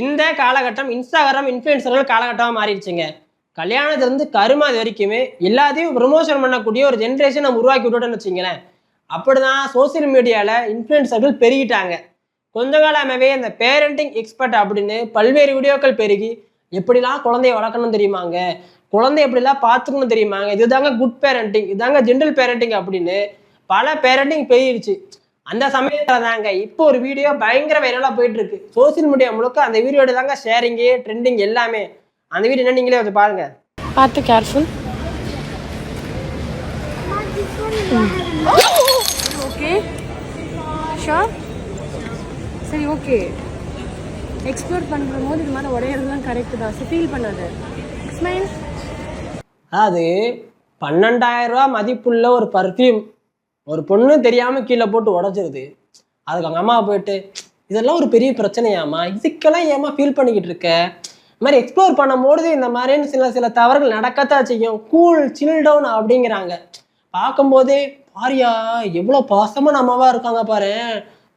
இந்த காலகட்டம் இன்ஸ்டாகிராம் இன்ஃப்ளூயன்சர்கள் காலகட்டமாக மாறிடுச்சுங்க. கல்யாணத்துலேருந்து கருமாதி வரைக்குமே எல்லாத்தையும் ப்ரொமோஷன் பண்ணக்கூடிய ஒரு ஜென்ரேஷன் நம்ம உருவாக்கி விட்டுட்டோம்னு வச்சுங்களேன் அப்படிதான் சோஷியல் மீடியாவில் இன்ஃப்ளூயன்சர்கள் பெருகிட்டாங்க. கொஞ்ச காலமாகவே இந்த பேரண்டிங் எக்ஸ்பர்ட் அப்படின்னு பல்வேறு வீடியோக்கள் பெருகி எப்படிலாம் குழந்தைய வளர்க்கணும் தெரியுமாங்க? குழந்தைய எப்படிலாம் பார்த்துக்கணும் தெரியுமாங்க? இதுதாங்க குட் பேரண்டிங் இதுதாங்க ஜென்ரல் பேரண்டிங் அப்படின்னு பல பேரண்டிங் பெருகிடுச்சு. அந்த சமயத்தில் தாங்க இப்போ ஒரு வீடியோ பயங்கர வைரலாக போயிட்டு இருக்கு சோஷியல் மீடியா முழுக்க அந்த வீடியோட தாங்க ஷேரிங்கு ட்ரெண்டிங் எல்லாமே. அந்த வீடியோ என்ன நீங்களே வந்து பாருங்க. பார்த்து கேர்ஃபுல் ஓகே ஷார் சரி ஓகே எக்ஸ்ப்ளோர் பண்ணுற போது இது மாதிரி உடையிறதுலாம் கரெக்டு தான். ஸோ ஃபீல் பண்ணாது. அதாவது பன்னெண்டாயிரம் ரூபா மதிப்புள்ள ஒரு பர்ஃப்யூம் ஒரு பொண்ணு தெரியாமல் கீழே போட்டு உடச்சிருது. அதுக்கு அவங்க அம்மா போயிட்டு இதெல்லாம் ஒரு பெரிய பிரச்சனையாம்மா. இதுக்கெல்லாம் ஏமா ஃபீல் பண்ணிக்கிட்டு இருக்க? இந்த மாதிரி எக்ஸ்ப்ளோர் பண்ணும்போது இந்த மாதிரின்னு சில சில தவறுகள் நடக்கத்தான் செய்யும். கூல் சில் டவுன் அப்படிங்கிறாங்க. பார்க்கும்போதே பாரியா எவ்வளோ பாசமாக நம்மவா இருக்காங்க பாரு.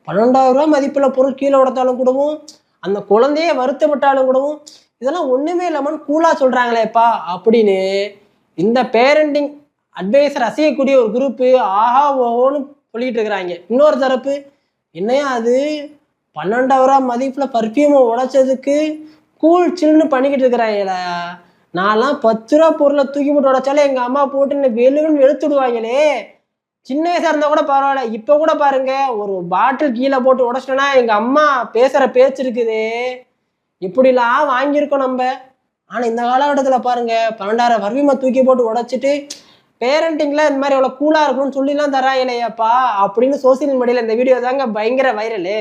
பன்னெண்டாயிரம் ரூபா மதிப்புள்ள பொருள் கீழே உடத்தாலும் கூடவும் அந்த குழந்தையே வருத்தப்பட்டாலும் கூடவும் இதெல்லாம் ஒன்றுமே இல்லாமல் கூலாக சொல்கிறாங்களேப்பா அப்படின்னு இந்த பேரண்டிங் அட்வைசர் அசையக்கூடிய ஒரு குரூப்பு ஆஹா ஓஹோன்னு சொல்லிட்டு இருக்கிறாங்க. இன்னொரு தரப்பு என்னையா அது? பன்னெண்டாயிரம் மதிப்பில் பர்ஃப்யூமை உடைச்சதுக்கு கூல் சில்லுன்னு பண்ணிக்கிட்டு இருக்கிறாங்களா நான்லாம் பத்து ரூபா பொருளை தூக்கி போட்டு உடைச்சாலே எங்கள் அம்மா போட்டு என்ன வெளுன்னு வெளுத்துடுவாங்களே சின்ன வயசாக இருந்தால் கூட பரவாயில்ல. இப்போ கூட பாருங்க ஒரு பாட்டில் கீழே போட்டு உடச்சிட்டோன்னா எங்கள் அம்மா பேசுகிற பேச்சு இருக்குதே. இப்படிலாம் வாங்கியிருக்கோம் நம்ம. ஆனால் இந்த காலகட்டத்தில் பாருங்க பன்னெண்டாயிரம் பர்ஃப்யூமை தூக்கி போட்டு உடைச்சிட்டு பேரண்டிங்கில் இந்த மாதிரி எவ்வளோ கூலாக இருக்கணும்னு சொல்லிலாம் தராங்களேப்பா அப்படின்னு சோசியல் மீடியாவில் இந்த வீடியோ தாங்க பயங்கர வைரலு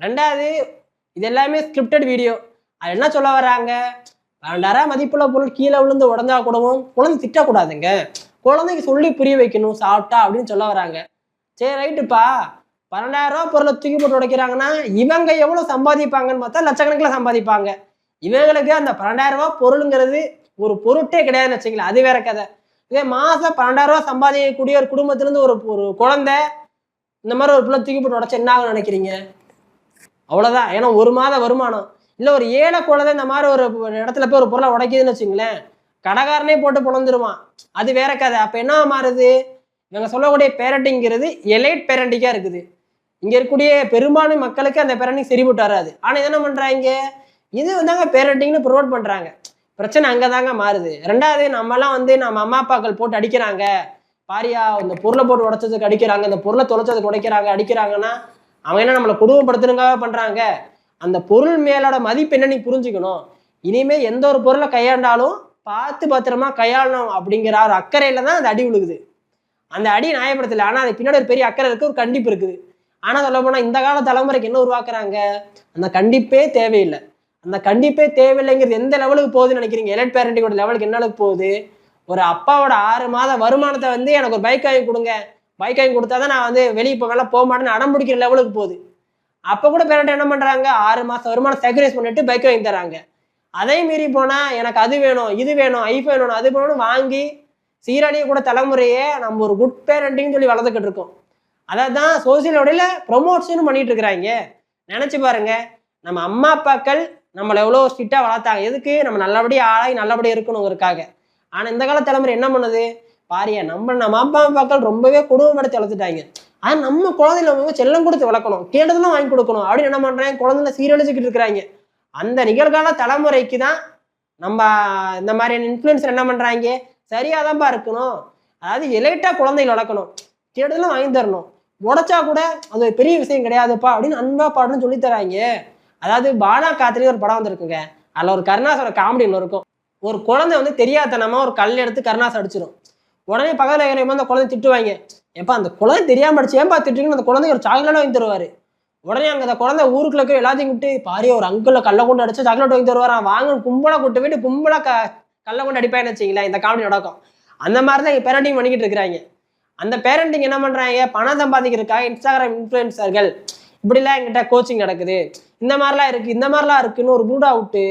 ரெண்டாவது இது எல்லாமே ஸ்கிரிப்டட் வீடியோ அது என்ன சொல்ல வராங்க? பன்னெண்டாயிரம் மதிப்புள்ள பொருள் கீழே விழுந்து உடஞ்சா கூடவும் குழந்தை திட்டக்கூடாதுங்க. குழந்தைக்கு சொல்லி புரிய வைக்கணும் சாப்பிட்டா அப்படின்னு சொல்ல வராங்க. சரி ரைட்டுப்பா. பன்னெண்டாயிரம் ரூபா பொருளை தூக்கி போட்டு உடைக்கிறாங்கன்னா இவங்க எவ்வளோ சம்பாதிப்பாங்கன்னு பார்த்தா லட்சக்கணக்கில் சம்பாதிப்பாங்க. இவங்களுக்கு அந்த பன்னெண்டாயிரம் ரூபா பொருளுங்கிறது ஒரு பொருட்டே கிடையாதுன்னு வச்சுங்களேன் அது வேற கதை. இதே மாதம் பன்னெண்டாயிரம் ரூபா சம்பாதிக்கக்கூடிய ஒரு குடும்பத்திலேருந்து ஒரு ஒரு குழந்தை இந்த மாதிரி ஒரு பிள்ளை தூக்கி போட்டு உடச்சு என்ன ஆகும் நினைக்கிறீங்க? அவ்வளோதான் ஏன்னா ஒரு மாத வருமானம். இல்லை ஒரு ஏழை குழந்தை இந்த மாதிரி ஒரு இடத்துல போய் ஒரு பொருளை உடைக்குதுன்னு வச்சுங்களேன் கடைக்காரனே போட்டு புலந்துருவான். அது வேற கதை. அப்போ என்ன மாறுது? இவங்க சொல்லக்கூடிய பேரண்டிங்கிறது எலைட் பேரண்டிங்காக இருக்குது. இங்கே இருக்கக்கூடிய பெரும்பான்மை மக்களுக்கு அந்த பேரண்டிங் சரிபட்டு வராது ஆனால் என்ன பண்ணுறாங்க இது வந்தாங்க பேரண்டிங்னு ப்ரொமோட் பண்ணுறாங்க பிரச்சனை அங்கே தாங்க மாறுது. ரெண்டாவது நம்மலாம் வந்து நம்ம அம்மா அப்பாக்கள் போட்டு அடிக்கிறாங்க. பாரியா இந்த பொருளை போட்டு உடைச்சதுக்கு அடிக்கிறாங்க இந்த பொருளை தொலைச்சதுக்கு உடைக்கிறாங்க அடிக்கிறாங்கன்னா அவங்க என்ன நம்மளை குடும்பப்படுத்துனுக்காக பண்ணுறாங்க அந்த பொருள் மேலோட மதிப்பு என்ன நீ புரிஞ்சுக்கணும். இனிமே எந்த ஒரு பொருளை கையாண்டாலும் பார்த்து பத்திரமா கையாளணும் அப்படிங்கிற ஒரு அக்கறையில தான் அந்த அடி விழுகுது அந்த அடி நியாயப்படுத்தல. ஆனால் அது பின்னாடி ஒரு பெரிய அக்கறை இருக்குது ஒரு கண்டிப்பு இருக்குது. ஆனால் சொல்ல போனால் இந்த கால தலைமுறைக்கு என்ன உருவாக்குறாங்க? அந்த கண்டிப்பே தேவையில்லை. அந்த கண்டிப்பே தேவையில்லைங்கிறது எந்த லெவலுக்கு போகுதுன்னு நினைக்கிறீங்க? எலட் பேரண்டிங்கோட லெவலுக்கு என்ன அளவுக்கு போகுது? ஒரு அப்பாவோட ஆறு மாத வருமானத்தை வந்து எனக்கு ஒரு பைக் வாங்கி கொடுங்க. பைக் வாங்கி கொடுத்தா தான் நான் வந்து வெளியே இப்போ வேலை போக மாட்டேன்னு அடம் பிடிக்கிற லெவலுக்கு போகுது. அப்போ கூட பேரண்ட் என்ன பண்ணுறாங்க ஆறு மாதம் வருமானம் சாக்ரிஃபைஸ் பண்ணிட்டு பைக் வாங்கி தராங்க அதே மீறி போனால் எனக்கு அது வேணும் இது வேணும் ஐஃபோன் வேணும் அது வேணும்னு வாங்கி சீரழிய கூட தலைமுறையே நம்ம ஒரு குட் பேரண்டிங்னு சொல்லி வளர்த்துக்கிட்டு இருக்கோம். அதை தான் சோசியல் மீடியாவில் ப்ரொமோஷனும் பண்ணிட்டு இருக்கிறாங்க. நினச்சி பாருங்க. நம்ம அம்மா அப்பாக்கள் நம்மளை எவ்வளோ ஸ்ட்ரிக்டாக வளர்த்தாங்க. எதுக்கு? நம்ம நல்லபடியாக ஆளாகி நல்லபடியாக இருக்கணுங்கிறதுக்காக. ஆனால் இந்த கால தலைமுறை என்ன பண்ணுது? பாரியா நம்ம நம்ம அப்பா அப்பாக்கள் ரொம்பவே குடும்பப்படுத்தி வளர்த்துட்டாங்க. ஆனால் நம்ம குழந்தைல நம்ம செல்லம் கொடுத்து வளர்க்கணும். கேட்டதெல்லாம் வாங்கி கொடுக்கணும். அப்படின்னு என்ன பண்ணுறாங்க குழந்தைல சீரழிச்சுக்கிட்டு இருக்கிறாங்க. அந்த நிகழ்கால தலைமுறைக்கு தான் நம்ம இந்த மாதிரியான இன்ஃப்ளூயன்சர் என்ன பண்ணுறாங்க சரியாக தான்ப்பா இருக்கணும். அதாவது எலைட்டாக குழந்தைகள் வளர்க்கணும். கேட்டதெல்லாம் வாங்கி தரணும். உடச்சா கூட அது பெரிய விஷயம் கிடையாதுப்பா அப்படின்னு அன்பா பாடுன்னு சொல்லித்தராங்க அதாவது பானா காத்திரி ஒரு படம் வந்திருக்குங்க. அதில் ஒரு கருணாசோட காமெடி ஒன்று இருக்கும். ஒரு குழந்தை வந்து தெரியாதனமா ஒரு கல் எடுத்து கருணாசை அடிச்சிடும் உடனே பக்கத்தில் இருக்கிறவங்க அந்த குழந்தை திட்டுவாங்க. ஏப்பா அந்த குழந்தை தெரியாமல் அடிச்சு ஏன்பா திட்டுறீங்கன்னு அந்த குழந்தை ஒரு சாக்லேட் வாங்கி தருவார். உடனே அங்கே அந்த குழந்தை ஊருக்குள்ள போய் எல்லாத்தையும் விட்டு பாரு ஒரு அங்கிள் கல்லை கொண்டு அடிச்சு சாக்லேட் வாங்கி தருவாராம் வாங்க கும்பலாக கூட்டு போயிட்டு கும்பலாக க கல்லை கொண்டு அடிப்பாங்கன்னு வச்சிங்களேன் இந்த காமெடி நடக்கும். அந்த மாதிரி தான் பேரண்டிங் பண்ணிக்கிட்டு இருக்கிறாங்க. அந்த பேரண்டிங் என்ன பண்ணுறாங்க பணம் சம்பாதிக்கிறதுக்காக இன்ஸ்டாகிராம் இன்ஃப்ளூயன்சர்கள் இப்படிலாம் என்கிட்ட கோச்சிங் நடக்குது. இந்த மாதிரிலாம் இருக்குது இந்த மாதிரிலாம் இருக்குன்னு ஒரு பூடா அவுட்டு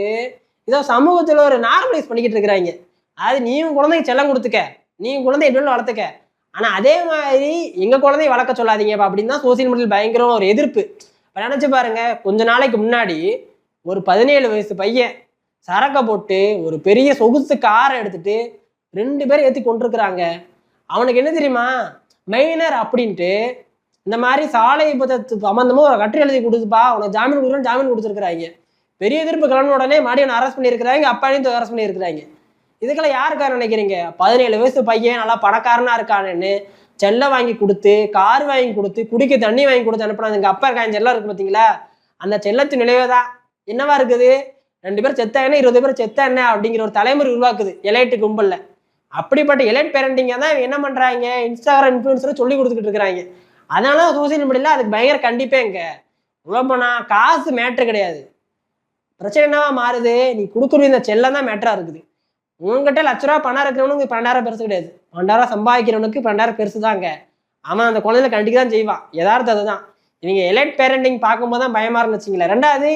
ஏதோ சமூகத்தில் ஒரு நார்மலைஸ் பண்ணிக்கிட்டு இருக்கிறாங்க. அதாவது நீயும் குழந்தைக்கு செல்லம் கொடுத்துக்க. நீ குழந்தை எப்படி வளர்த்துக்க. ஆனால் அதே மாதிரி எங்கள் குழந்தைய வளர்க்க சொல்லாதீங்க அப்படின்னு தான் சோசியல் மீடியாவில் பயங்கரம் ஒரு எதிர்ப்பு. இப்போ நினச்சி பாருங்க கொஞ்ச நாளைக்கு முன்னாடி ஒரு பதினேழு வயசு பையன் சரக்கை போட்டு ஒரு பெரிய சொகுசு காரை எடுத்துட்டு ரெண்டு பேரும் ஏற்றி கொண்டிருக்கிறாங்க. அவனுக்கு என்ன தெரியுமா? மைனர் அப்படின்ட்டு இந்த மாதிரி சாலை விபத்து சம்பந்தமும் ஒரு கட்டுரை எழுதி கொடுத்துப்பா. உனக்கு ஜாமீன் கொடுக்குறேன்னு ஜாமீன் கொடுத்துருக்குறாங்க. பெரிய எதிர்ப்பு கிளம்பின உடனே மறுபடியும் அரெஸ்ட் பண்ணியிருக்கிறாங்க. அப்பாவையும் அரெஸ்ட் பண்ணியிருக்கிறாங்க. இதுக்கெல்லாம் யாருக்காரு நினைக்கிறீங்க? பதினேழு வயசு பையன் நல்லா பணக்காரனா இருக்கானுன்னு செல்லை வாங்கி கொடுத்து கார் வாங்கி கொடுத்து குடிக்க தண்ணி வாங்கி கொடுத்து அனுப்புனாங்க. எங்கள் அப்பா இருக்காங்க. செல்லம் இருக்கு பார்த்தீங்களா அந்த செல்லத்து நிலைவே தான். என்னவா இருக்குது? ரெண்டு பேரும் செத்தா என்ன? இருபது பேர் செத்தா என்ன? அப்படிங்கிற ஒரு தலைமுறை உருவாக்குது. எலைட்டு கும்பலில். அப்படிப்பட்ட எலைட் பேரண்டிங்க தான் என்ன பண்ணுறாங்க இன்ஸ்டாகிராம் இன்ஃபுளுசர் சொல்லி கொடுத்துக்கிட்டு இருக்கிறாங்க. அதனால சூசனை முடியல அதுக்கு பயங்கர கண்டிப்பே இங்க. உள்ள காசு மேட்ரு கிடையாது. பிரச்சனை என்னவா மாறுது? நீ கொடுக்குற இந்த செல்லம் தான் மேட்டரா இருக்குது. உங்ககிட்ட லட்ச ரூபா பணம் இருக்கிறவனுக்கு பன்னெண்டாயிரம் பெருசு கிடையாது. பன்னெண்டாயிரம் சம்பாதிக்கிறவனுக்கு பன்னெண்டாயிரம் பெருசு தாங்க அவன் அந்த குழந்தைல கண்டிக்க தான் செய்வான். யதார்த்தம் அதுதான். இவங்க எலைட் பேரண்டிங் பார்க்கும்போது தான் பயமா இருந்துச்சுங்களேன் ரெண்டாவது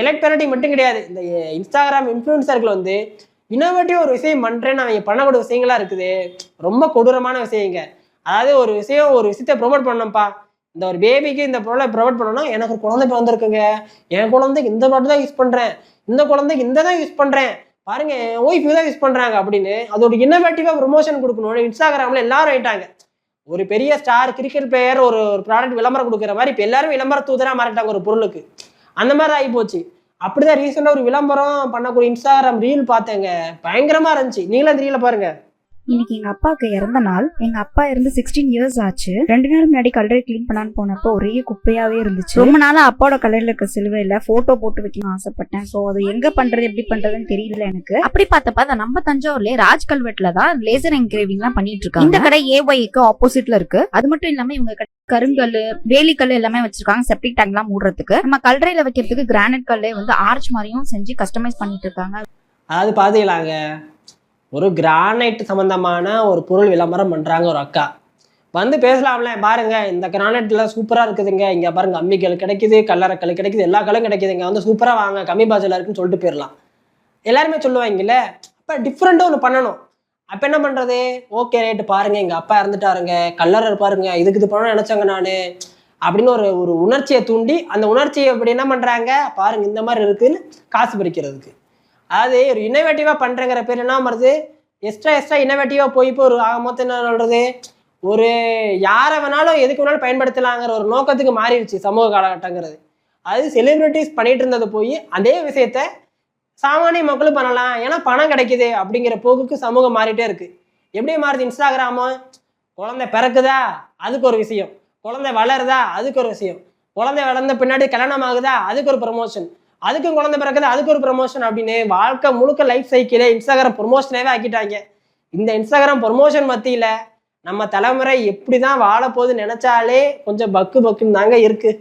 எலைட் பேரண்டிங் மட்டும் கிடையாது. இந்த இன்ஸ்டாகிராம் இன்ஃப்ளூன்சர்கள் வந்து இன்னோவேட்டிவ் ஒரு விஷயம் பண்றேன்னு அவங்க பண்ணக்கூடிய விஷயங்களா இருக்குது. ரொம்ப கொடூரமான விஷயங்க. அதாவது ஒரு விஷயம் ஒரு விஷயத்தை ப்ரொமோட் பண்ணணும்ப்பா. இந்த ஒரு பேபிக்கு இந்த பொருளை ப்ரொவைட் பண்ணணும்னா எனக்கு ஒரு குழந்தை பிறந்திருக்குங்க. என் குழந்தைக்கு இந்த பாட்டு தான் யூஸ் பண்ணுறேன் இந்த குழந்தைக்கு இந்த தான் யூஸ் பண்ணுறேன் பாருங்க என் ஒய்ஃப் தான் யூஸ் பண்ணுறாங்க அப்படின்னு அதோட இன்னோவேட்டிவாக ப்ரொமோஷன் கொடுக்கணும். இன்ஸ்டாகிராமில் எல்லாரும் ஆயிட்டாங்க. ஒரு பெரிய ஸ்டார் கிரிக்கெட் பிளேயர் ஒரு ஒரு ப்ராடக்ட் விளம்பரம் கொடுக்குற மாதிரி இப்போ எல்லாரும் விளம்பர தூதராக மாறிட்டாங்க ஒரு பொருளுக்கு. அந்த மாதிரி ஆகி போச்சு. அப்படிதான் ரீசெண்டாக ஒரு விளம்பரம் பண்ணக்கூடிய இன்ஸ்டாகிராம் ரீல் பார்த்தேங்க. பயங்கரமாக இருந்துச்சு. நீங்களும் அந்த ரீலை பாருங்கள் இன்னைக்கு எங்க அப்பாவுக்கு இறந்த நாள். எங்க அப்பா இருந்து சிக்ஸ்டீன் இயர்ஸ் ஆச்சு. ரெண்டு நாள் முன்னாடி கல்லறை க்ளீன் பண்ணான்னு போனப்போ ஒரே குப்பையாவே இருந்துச்சு. ரொம்ப நாளா அப்பாவோட கல்லறையில இருக்க சிலுவையில போட்டோ போட்டு வைக்கணும்னு ஆசைப்பட்டேன். சோ அது எங்க பண்றது எப்படி பண்றதுன்னு தெரியல எனக்கு. அப்படி பார்த்தப்ப அந்த நம்ம தஞ்சாவூர்ல ராஜ் கல்வெட்டுல தான் லேசர் என்கிரேவிங் எல்லாம் பண்ணிட்டு இருக்காங்க. இந்த கடை ஏஒய்க்கு ஆப்போசிட்ல இருக்கு. அது மட்டும் இல்லாம இவங்க கடை கருங்கல் வேலிக்கல் எல்லாமே வச்சிருக்காங்க. செப்டிக் டேங்க் எல்லாம் மூடுறதுக்கு. நம்ம கல்றையில வைக்கிறதுக்கு கிரானைட் கல்லே வந்து ஆர்ச் மாதிரியும் செஞ்சு கஸ்டமைஸ் பண்ணிட்டு இருக்காங்க. அதாவது பார்த்தீங்களாங்க ஒரு கிரானைட் சம்மந்தமான ஒரு பொருள் விளம்பரம் பண்ணுறாங்க ஒரு அக்கா. வந்து பேசலாம்ல பாருங்க. இந்த கிரானைட்ல சூப்பராக இருக்குதுங்க. இங்கே பாருங்க அம்மிக்கல் கிடைக்குது கல்லறைக்கல் கிடைக்குது எல்லா கல்லும் கிடைக்குதுங்க. வந்து சூப்பராக வாங்க கம்மி பாஜில் இருக்குன்னு சொல்லிட்டு போயிடலாம் எல்லாருமே சொல்லுவாங்கல்ல அப்போ டிஃப்ரெண்ட்டாக ஒன்று பண்ணணும். அப்போ என்ன பண்ணுறது ஓகே ரேட்டு பாருங்க எங்கள் அப்பா இறந்துட்டாருங்க. கல்லறை பாருங்க இதுக்கு இது பண்ணணும்னு நினச்சாங்க நான். அப்படின்னு ஒரு ஒரு உணர்ச்சியை தூண்டி அந்த உணர்ச்சியை அப்படி என்ன பண்ணுறாங்க பாருங்க இந்த மாதிரி இருக்குதுன்னு காசு பிடிக்கிறதுக்கு அதாவது ஒரு இன்னோவேட்டிவாக பண்ணுறங்கிற பேர் என்ன வருது எக்ஸ்ட்ரா எக்ஸ்ட்ரா இன்னோவேட்டிவாக போய் இப்போ ஒரு ஆக மொத்தம் என்ன சொல்கிறது ஒரு யாரை வேணாலும் எதுக்கு வேணாலும் பயன்படுத்தலாங்கிற ஒரு நோக்கத்துக்கு மாறிடுச்சு சமூக காலகட்டங்கிறது. அது செலிபிரிட்டிஸ் பண்ணிட்டு இருந்தது போய் அதே விஷயத்த சாமானிய மக்களும் பண்ணலாம். ஏன்னா பணம் கிடைக்குது அப்படிங்கிற போக்குக்கு சமூகம் மாறிட்டே இருக்கு. எப்படி மாறுது? இன்ஸ்டாகிராமு. குழந்தை பிறக்குதா? அதுக்கு ஒரு விஷயம். குழந்தை வளருதா? அதுக்கு ஒரு விஷயம். குழந்தை வளர்ந்த பின்னாடி கல்யாணம் ஆகுதா? அதுக்கு ஒரு ப்ரமோஷன் அதுக்கும் குழந்தை பிறக்குது அதுக்கு ஒரு ப்ரமோஷன் அப்படின்னு வாழ்க்கை முழுக்க லைஃப் சைக்கிளே இன்ஸ்டாகிராம் ப்ரொமோஷனாகவே ஆக்கிட்டாங்க. இந்த இன்ஸ்டாகிராம் ப்ரொமோஷன் மத்தியில் நம்ம தலைமுறை எப்படி தான் வாழப்போகுதுன்னு நினச்சாலே கொஞ்சம் பக்கு பக்குன்னு தாங்க இருக்குது